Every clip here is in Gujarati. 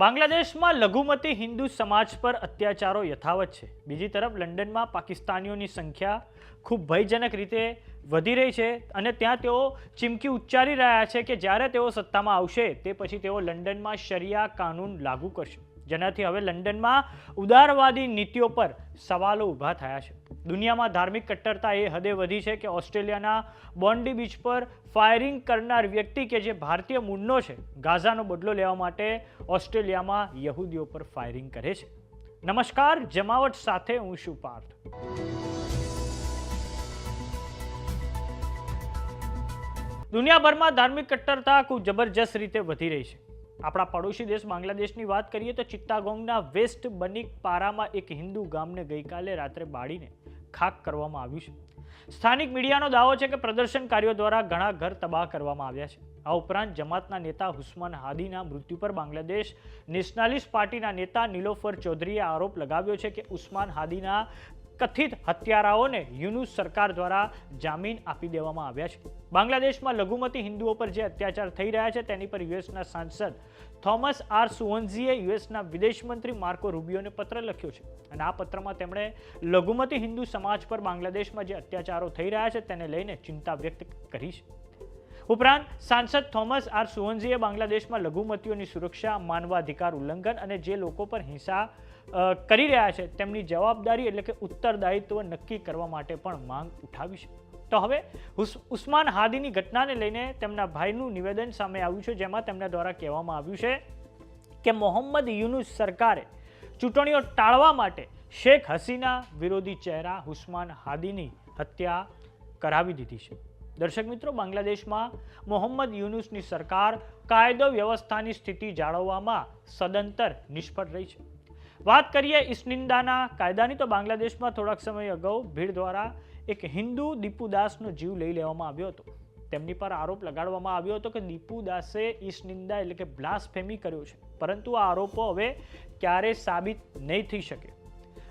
બાંગ્લાદેશમાં લઘુમતી હિન્દુ સમાજ પર અત્યાચારો યથાવત છે. બીજી તરફ લંડનમાં પાકિસ્તાનીઓની સંખ્યા ખૂબ ભયજનક રીતે વધી રહી છે અને ત્યાં તેઓ ચીમકી ઉચ્ચારી રહ્યા છે કે જ્યારે તેઓ સત્તામાં આવશે તે પછી તેઓ લંડનમાં શરિયા કાનૂન લાગુ કરશે. જેનાથી હવે લંડનમાં ઉદારવાદી નીતિઓ પર સવાલો ઊભા થયા છે. દુનિયામાં ધાર્મિક કટ્ટરતા એ હદે વધી છે કે ઓસ્ટ્રેલિયાના બોન્ડી બીચ પર ફાયરિંગ કરનાર વ્યક્તિ કે જે ભારતીય મૂળનો છે, ગાઝાનો બદલો લેવા માટે ઓસ્ટ્રેલિયામાં યહૂદીઓ પર ફાયરિંગ કરે છે. નમસ્કાર, જમાવટ સાથે હું શું પાર્થ. દુનિયાભરમાં ધાર્મિક કટ્ટરતા ખૂબ જબરજસ્ત રીતે વધી રહી છે. આપણા પડોશી દેશ બાંગ્લાદેશની વાત કરીએ તો ચિત્તાગોંગના વેસ્ટ બનિક પારામાં એક હિન્દુ ગામને ગઈકાલે રાત્રે બાળીને ખાક કરવામાં આવ્યું છે. સ્થાનિક મીડિયાનો દાવો છે કે પ્રદર્શનકારીઓ દ્વારા ઘણા ઘર તબાહ કરવામાં આવ્યા છે. આ ઉપરાંત જમાતના નેતા હુસ્માન હાદીના મૃત્યુ પર બાંગ્લાદેશ નેશનાલિસ્ટ પાર્ટીના નેતા નિલોફર ચૌધરીએ આરોપ લગાવ્યો છે કે ઉસ્માન હાદીના કથિત હત્યારાઓને યુનુસ સરકાર દ્વારા જામીન આપી દેવામાં આવ્યા છે. બાંગ્લાદેશમાં લઘુમતી હિન્દુઓ પર જે અત્યાચાર થઈ રહ્યા છે તેની પર યુએસના સાંસદ થોમસ આર સુવન્ઝીએ યુએસના વિદેશ મંત્રી માર્કો રૂબિયોને પત્ર લખ્યો છે. અને આ પત્રમાં તેમણે લઘુમતી હિન્દુ સમાજ પર બાંગ્લાદેશમાં જે અત્યાચારો થઈ રહ્યા છે તેને લઈને ચિંતા વ્યક્ત કરી છે. ઉપરાંત સાંસદ થોમસ આર સુવન્ઝીએ બાંગ્લાદેશમાં લઘુમતીઓની સુરક્ષા, માનવાધિકાર ઉલ્લંઘન અને જે લોકો પર હિંસા કરી રહ્યા છે, તેમની જવાબદારી એટલે કે ઉત્તરદાયિત્વ નક્કી કરવા માટે પણ માંગ ઉઠાવી છે. તો હવે ઉસ્માન હાદીની ઘટનાને લઈને તેમના ભાઈનું નિવેદન સામે આવ્યું છે, જેમાં તેમના દ્વારા કહેવામાં આવ્યું છે કે મોહમ્મદ યુનુસ સરકારે ચૂંટણીઓ ટાળવા માટે શેખ હસીના વિરોધી ચહેરા હુસ્માન હાદીની હત્યા કરાવી દીધી છે. દર્શક મિત્રો, બાંગ્લાદેશમાં મોહમ્મદ યુનુસની સરકાર કાયદો વ્યવસ્થાની સ્થિતિ જાળવવામાં સદંતર નિષ્ફળ રહી છે. વાત કરીએ ઇસ્નિંદાના કાયદાની, તો બાંગ્લાદેશમાં થોડાક સમય અગાઉ ભીડ દ્વારા એક હિન્દુ દીપુદાસનો જીવ લઈ લેવામાં આવ્યો હતો. તેમની પર આરોપ લગાડવામાં આવ્યો હતો કે દીપુદાસે ઈશનિંદા એટલે કે બ્લાસફેમી કર્યો છે. પરંતુ આ આરોપો હવે ક્યારે સાબિત નહીં થઈ શકે.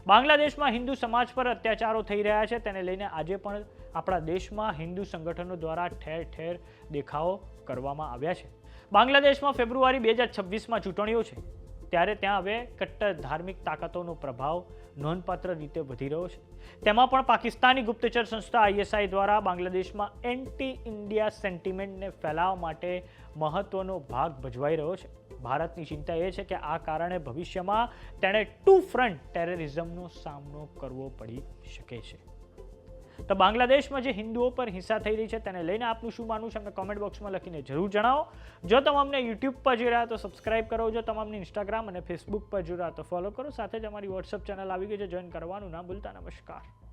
બાંગ્લાદેશમાં હિન્દુ સમાજ પર અત્યાચારો થઈ રહ્યા છે. તેને લઈને આજે પણ આપણા દેશમાં હિન્દુ સંગઠનો દ્વારા ઠેર ઠેર દેખાવો કરવામાં આવ્યા છે. બાંગ્લાદેશમાં ફેબ્રુઆરી બે હજાર છવ્વીસમાં ચૂંટણીઓ છે. ત્યારે ત્યાં હવે કટ્ટર ધાર્મિક તાકાતોનો પ્રભાવ નોંધપાત્ર રીતે વધી રહ્યો છે. તેમાં પણ પાકિસ્તાની ગુપ્તચર સંસ્થા આઈએસઆઈ દ્વારા બાંગ્લાદેશમાં એન્ટી ઇન્ડિયા સેન્ટિમેન્ટને ફેલાવવા માટે મહત્વનો ભાગ ભજવાઈ રહ્યો છે. ભારતની ચિંતા એ છે કે આ કારણે ભવિષ્યમાં તેણે ટુ ફ્રન્ટ ટેરરિઝમનો સામનો કરવો પડી શકે છે. તો બાંગ્લાદેશમાં જે હિન્દુઓ પર હિંસા થઈ રહી છે, તેને લઈને આપનું શું માનવું છે, અમને કોમેન્ટ બોક્સમાં લખીને જરૂર જણાવો. જો તમે યુટ્યુબ પર જોઈ રહ્યા તો સબસ્ક્રાઇબ કરો, જો તમે અમને ઇન્સ્ટાગ્રામ અને ફેસબુક પર જોઈ રહ્યા તો ફોલો કરો. સાથે જ અમારી વોટ્સઅપ ચેનલ આવી ગઈ છે જોઈન કરવાનું ના ભૂલતા. નમસ્કાર.